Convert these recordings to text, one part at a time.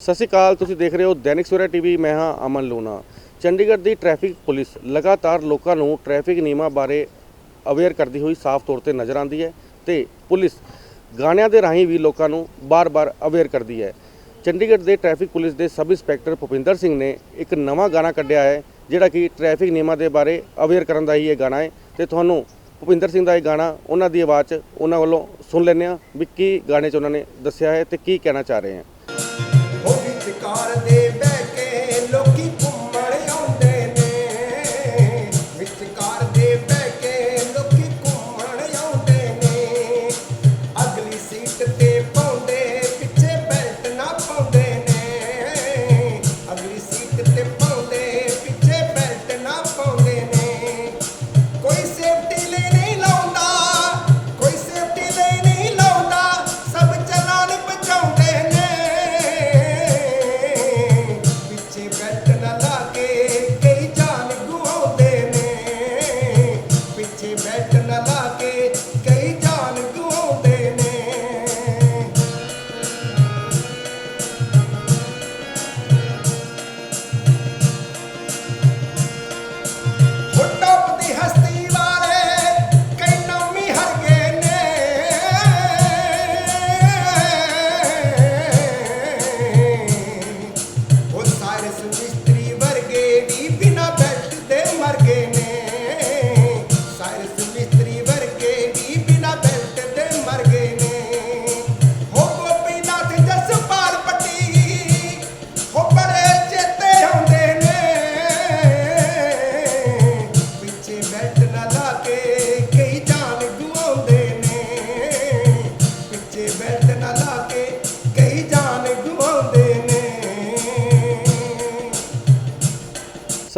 ਸਤਿ ਸ਼੍ਰੀ ਅਕਾਲ, ਤੁਸੀਂ ਦੇਖ ਰਹੇ ਹੋ ਦੈਨਿਕ ਸਵੇਰਾ ਟੀਵੀ, ਮੈਂ ਹਾਂ ਅਮਨ ਲੂਨਾ ਚੰਡੀਗੜ੍ਹ ਦੀ ਟ੍ਰੈਫਿਕ ਪੁਲਿਸ ਲਗਾਤਾਰ ਲੋਕਾਂ ਨੂੰ ਟ੍ਰੈਫਿਕ ਨਿਯਮਾਂ ਬਾਰੇ ਅਵੇਅਰ ਕਰਦੀ ਹੋਈ ਸਾਫ਼ ਤੌਰ ਤੇ ਨਜ਼ਰ ਆਉਂਦੀ ਹੈ ਤੇ ਪੁਲਿਸ ਗਾਣਿਆਂ ਦੇ ਰਾਹੀਂ ਵੀ ਲੋਕਾਂ ਨੂੰ ਬਾਰ-ਬਾਰ ਅਵੇਅਰ ਕਰਦੀ ਹੈ। ਚੰਡੀਗੜ੍ਹ ਦੇ ਟ੍ਰੈਫਿਕ ਪੁਲਿਸ ਦੇ ਸਬ ਇੰਸਪੈਕਟਰ ਭੁਪਿੰਦਰ ਸਿੰਘ ਨੇ ਇੱਕ ਨਵਾਂ ਗਾਣਾ ਕੱਢਿਆ ਹੈ, ਜਿਹੜਾ ਕਿ ਟ੍ਰੈਫਿਕ ਨਿਯਮਾਂ ਦੇ ਬਾਰੇ ਅਵੇਅਰ ਕਰਨ ਦਾ ਹੀ ਇਹ ਗਾਣਾ ਹੈ। ਤੇ ਤੁਹਾਨੂੰ ਭੁਪਿੰਦਰ ਸਿੰਘ ਦਾ ਇਹ ਗਾਣਾ, ਉਹਨਾਂ ਦੀ ਆਵਾਜ਼ 'ਚ ਉਹਨਾਂ ਵੱਲੋਂ ਸੁਣ ਲੈਂਦੇ ਹਾਂ ਵੀ ਕੀ ਗਾਣੇ 'ਚ ਉਹਨਾਂ ਨੇ ਦੱਸਿਆ ਹੈ ਤੇ ਕੀ ਕਹਿਣਾ ਚਾਹ ਰਹੇ ਹਨ ਦੇ ਬਹਿ ਕੇ ਲੋਕੀ ਘੁੰਮਣ ਆਉਂਦੇ ਨੇ। ਵਿਚਕਾਰ ਦੇ ਬਹਿ ਕੇ ਲੋਕੀ ਘੁੰਮਣ ਆਉਂਦੇ ਨੇ। ਅਗਲੀ ਸੀਟ ਤੇ ਪਾਉਂਦੇ, ਪਿੱਛੇ ਬੈਲਟ ਨਾ ਪਾਉਂਦੇ ਨੇ। ਅਗਲੀ ਸੀਟ ਤੇ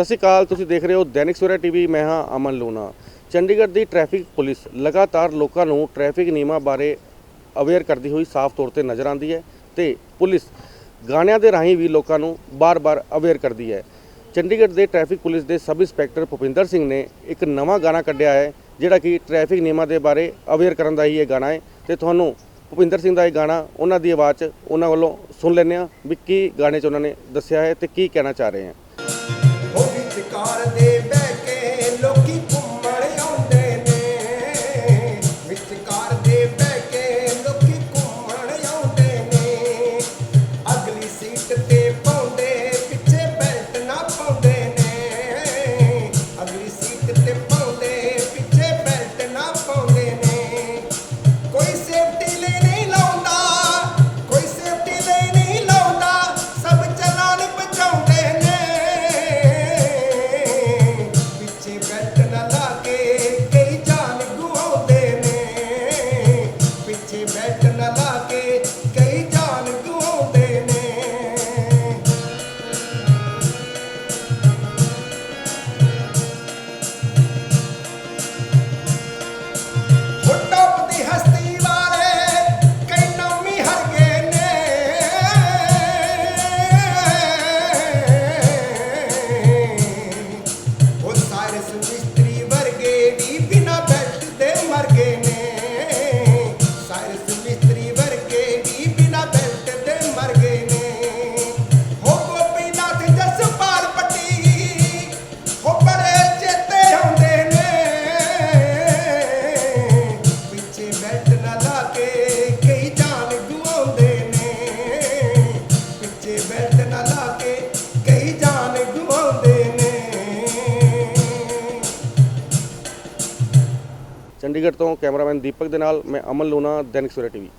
ਸਤਿ ਸ਼੍ਰੀ ਅਕਾਲ, ਤੁਸੀਂ ਦੇਖ ਰਹੇ ਹੋ ਦੈਨਿਕ ਸਵੇਰਾ ਟੀਵੀ, ਮੈਂ ਹਾਂ ਅਮਨ ਲੂਣਾ। ਚੰਡੀਗੜ੍ਹ ਦੀ ਟ੍ਰੈਫਿਕ ਪੁਲਿਸ ਲਗਾਤਾਰ ਲੋਕਾਂ ਨੂੰ ਟ੍ਰੈਫਿਕ ਨਿਯਮਾਂ ਬਾਰੇ ਅਵੇਅਰ ਕਰਦੀ ਹੋਈ ਸਾਫ਼ ਤੌਰ ਤੇ ਨਜ਼ਰ ਆਉਂਦੀ ਹੈ ਤੇ ਪੁਲਿਸ ਗਾਣਿਆਂ ਦੇ ਰਾਹੀਂ ਵੀ ਲੋਕਾਂ ਨੂੰ ਬਾਰ-ਬਾਰ ਅਵੇਅਰ ਕਰਦੀ ਹੈ। ਚੰਡੀਗੜ੍ਹ ਦੇ ਟ੍ਰੈਫਿਕ ਪੁਲਿਸ ਦੇ ਸਬ ਇੰਸਪੈਕਟਰ ਭੁਪਿੰਦਰ ਸਿੰਘ ਨੇ ਇੱਕ ਨਵਾਂ ਗਾਣਾ ਕੱਢਿਆ ਹੈ, ਜਿਹੜਾ ਕਿ ਟ੍ਰੈਫਿਕ ਨਿਯਮਾਂ ਦੇ ਬਾਰੇ ਅਵੇਅਰ ਕਰਨ ਦਾ ਹੀ ਇਹ ਗਾਣਾ ਹੈ। ਤੇ ਤੁਹਾਨੂੰ ਭੁਪਿੰਦਰ ਸਿੰਘ ਦਾ ਇਹ ਗਾਣਾ, ਉਹਨਾਂ ਦੀ ਆਵਾਜ਼ 'ਚ ਉਹਨਾਂ ਵੱਲੋਂ ਸੁਣ ਲੈਂਦੇ ਹਾਂ ਵੀ ਕੀ ਗਾਣੇ 'ਚ ਉਹਨਾਂ ਨੇ ਦੱਸਿਆ ਹੈ ਤੇ ਕੀ ਕਹਿਣਾ ਚਾਹ ਰਹੇ ਹਨ ਵਿਚਕਾਰ ਦੇ ਚੰਡੀਗੜ੍ਹ ਤੋਂ ਕੈਮਰਾਮੈਨ ਦੀਪਕ ਦੇ ਨਾਲ ਮੈਂ ਅਮਨ ਲੂਨਾ ਦੈਨਿਕ ਸਵੇਰਾ ਟੀਵੀ।